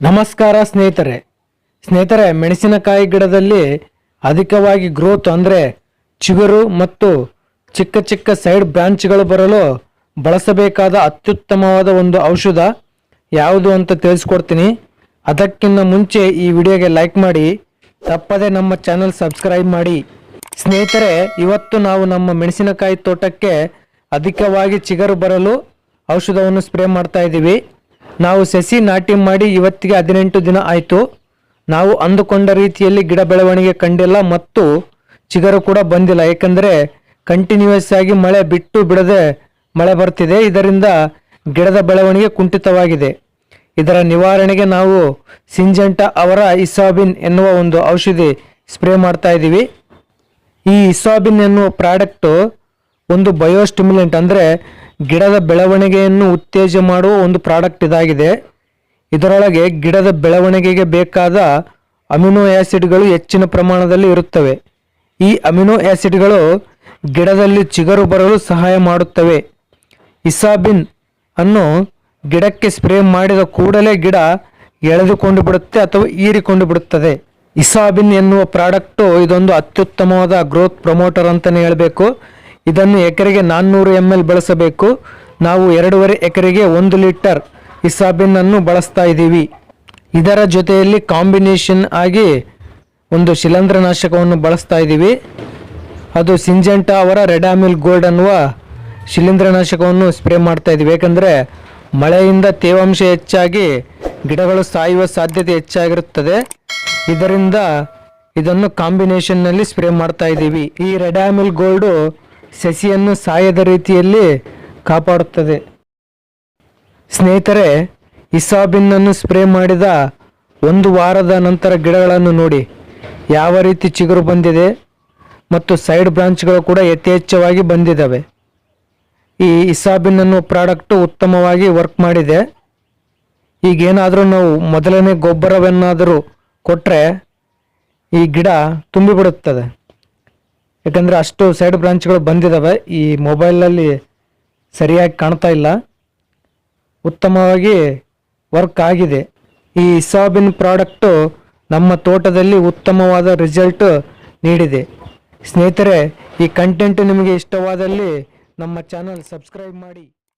ನಮಸ್ಕಾರ ಸ್ನೇಹಿತರೆ. ಸ್ನೇಹಿತರೆ, ಮೆಣಸಿನಕಾಯಿ ಗಿಡದಲ್ಲಿ ಅಧಿಕವಾಗಿ ಗ್ರೋತ್ ಅಂದರೆ ಚಿಗುರು ಮತ್ತು ಚಿಕ್ಕ ಚಿಕ್ಕ ಸೈಡ್ ಬ್ರಾಂಚ್ಗಳು ಬರಲು ಬಳಸಬೇಕಾದ ಅತ್ಯುತ್ತಮವಾದ ಒಂದು ಔಷಧ ಯಾವುದು ಅಂತ ತಿಳಿಸ್ಕೊಡ್ತೀನಿ. ಅದಕ್ಕಿಂತ ಮುಂಚೆ ಈ ವಿಡಿಯೋಗೆ ಲೈಕ್ ಮಾಡಿ, ತಪ್ಪದೆ ನಮ್ಮ ಚಾನಲ್ ಸಬ್ಸ್ಕ್ರೈಬ್ ಮಾಡಿ. ಸ್ನೇಹಿತರೆ, ಇವತ್ತು ನಾವು ನಮ್ಮ ಮೆಣಸಿನಕಾಯಿ ತೋಟಕ್ಕೆ ಅಧಿಕವಾಗಿ ಚಿಗರು ಬರಲು ಔಷಧವನ್ನು ಸ್ಪ್ರೇ ಮಾಡ್ತಾ ಇದ್ದೀವಿ. ನಾವು ಸಸಿ ನಾಟಿ ಮಾಡಿ ಇವತ್ತಿಗೆ ಹದಿನೆಂಟು ದಿನ ಆಯಿತು. ನಾವು ಅಂದುಕೊಂಡ ರೀತಿಯಲ್ಲಿ ಗಿಡ ಬೆಳವಣಿಗೆ ಕಂಡಿಲ್ಲ ಮತ್ತು ಚಿಗರು ಕೂಡ ಬಂದಿಲ್ಲ. ಏಕೆಂದರೆ ಕಂಟಿನ್ಯೂಯಸ್ ಆಗಿ ಮಳೆ ಬಿಟ್ಟು ಬಿಡದೆ ಮಳೆ ಬರ್ತಿದೆ. ಇದರಿಂದ ಗಿಡದ ಬೆಳವಣಿಗೆ ಕುಂಠಿತವಾಗಿದೆ. ಇದರ ನಿವಾರಣೆಗೆ ನಾವು ಸಿಂಜೆಂಟ ಅವರ ಇಸಾಬಿನ್ ಎನ್ನುವ ಒಂದು ಔಷಧಿ ಸ್ಪ್ರೇ ಮಾಡ್ತಾ ಇದ್ದೀವಿ. ಈ ಇಸಾಬಿನ್ ಎನ್ನುವ ಪ್ರಾಡಕ್ಟು ಒಂದು ಬಯೋಸ್ಟಿಮ್ಯುಲೆಂಟ್, ಅಂದರೆ ಗಿಡದ ಬೆಳವಣಿಗೆಯನ್ನು ಉತ್ತೇಜ ಮಾಡುವ ಒಂದು ಪ್ರಾಡಕ್ಟ್ ಇದಾಗಿದೆ. ಇದರೊಳಗೆ ಗಿಡದ ಬೆಳವಣಿಗೆಗೆ ಬೇಕಾದ ಅಮಿನೋ ಆ್ಯಸಿಡ್ಗಳು ಹೆಚ್ಚಿನ ಪ್ರಮಾಣದಲ್ಲಿ ಇರುತ್ತವೆ. ಈ ಅಮಿನೋ ಆ್ಯಸಿಡ್ಗಳು ಗಿಡದಲ್ಲಿ ಚಿಗರು ಬರಲು ಸಹಾಯ ಮಾಡುತ್ತವೆ. ಇಸಾಬಿನ್ ಅನ್ನು ಗಿಡಕ್ಕೆ ಸ್ಪ್ರೇ ಮಾಡಿದ ಕೂಡಲೇ ಗಿಡ ಎಳೆದುಕೊಂಡು ಬಿಡುತ್ತೆ ಅಥವಾ ಹೀರಿಕೊಂಡು ಬಿಡುತ್ತದೆ. ಇಸಾಬಿನ್ ಎನ್ನುವ ಪ್ರಾಡಕ್ಟು ಇದೊಂದು ಅತ್ಯುತ್ತಮವಾದ ಗ್ರೋತ್ ಪ್ರಮೋಟರ್ ಅಂತಲೇ ಹೇಳಬೇಕು. ಇದನ್ನು ಎಕರೆಗೆ ನಾನ್ನೂರು ಎಂ ಎಲ್ ಬಳಸಬೇಕು. ನಾವು ಎರಡೂವರೆ ಎಕರೆಗೆ ಒಂದು ಲೀಟರ್ ಇಸಾಬಿನ್ ಅನ್ನು ಬಳಸ್ತಾ ಇದ್ದೀವಿ. ಇದರ ಜೊತೆಯಲ್ಲಿ ಕಾಂಬಿನೇಷನ್ ಆಗಿ ಒಂದು ಶಿಲಂಧ್ರನಾಶಕವನ್ನು ಬಳಸ್ತಾ ಇದ್ದೀವಿ. ಅದು ಸಿಂಜೆಂಟಾ ಅವರ ರೆಡಾಮಿಲ್ ಗೋಲ್ಡ್ ಅನ್ನುವ ಶಿಲೀಂಧ್ರನಾಶಕವನ್ನು ಸ್ಪ್ರೇ ಮಾಡ್ತಾ ಇದ್ದೀವಿ. ಏಕೆಂದರೆ ಮಳೆಯಿಂದ ತೇವಾಂಶ ಹೆಚ್ಚಾಗಿ ಗಿಡಗಳು ಸಾಯುವ ಸಾಧ್ಯತೆ ಹೆಚ್ಚಾಗಿರುತ್ತದೆ. ಇದರಿಂದ ಇದನ್ನು ಕಾಂಬಿನೇಷನ್ನಲ್ಲಿ ಸ್ಪ್ರೇ ಮಾಡ್ತಾ ಇದ್ದೀವಿ. ಈ ರೆಡಾಮಿಲ್ ಗೋಲ್ಡು ಸಸಿಯನ್ನು ಸಾಯದ ರೀತಿಯಲ್ಲಿ ಕಾಪಾಡುತ್ತದೆ. ಸ್ನೇಹಿತರೆ, ಇಸಾಬಿನ್ನನ್ನು ಸ್ಪ್ರೇ ಮಾಡಿದ ಒಂದು ವಾರದ ನಂತರ ಗಿಡಗಳನ್ನು ನೋಡಿ. ಯಾವ ರೀತಿ ಚಿಗುರು ಬಂದಿದೆ ಮತ್ತು ಸೈಡ್ ಬ್ರಾಂಚ್ಗಳು ಕೂಡ ಯಥೇಚ್ಛವಾಗಿ ಬಂದಿದ್ದಾವೆ. ಈ ಇಸಾಬಿನ್ ಅನ್ನೋ ಪ್ರಾಡಕ್ಟು ಉತ್ತಮವಾಗಿ ವರ್ಕ್ ಮಾಡಿದೆ. ಈಗೇನಾದರೂ ನಾವು ಮೊದಲನೇ ಗೊಬ್ಬರವನ್ನಾದರೂ ಕೊಟ್ಟರೆ ಈ ಗಿಡ ತುಂಬಿಬಿಡುತ್ತದೆ. ಯಾಕಂದರೆ ಅಷ್ಟು ಸೈಡ್ ಬ್ರಾಂಚ್ಗಳು ಬಂದಿದ್ದಾವೆ ಈ ಮೊಬೈಲಲ್ಲಿ ಸರಿಯಾಗಿ ಕಾಣ್ತಾ ಇಲ್ಲ. ಉತ್ತಮವಾಗಿ ವರ್ಕ್ ಆಗಿದೆ. ಈ ಇಸಾಬಿನ್ ಪ್ರಾಡಕ್ಟು ನಮ್ಮ ತೋಟದಲ್ಲಿ ಉತ್ತಮವಾದ ರಿಸಲ್ಟು ನೀಡಿದೆ. ಸ್ನೇಹಿತರೆ, ಈ ಕಂಟೆಂಟ್ ನಿಮಗೆ ಇಷ್ಟವಾದಲ್ಲಿ ನಮ್ಮ ಚಾನಲ್ ಸಬ್ಸ್ಕ್ರೈಬ್ ಮಾಡಿ.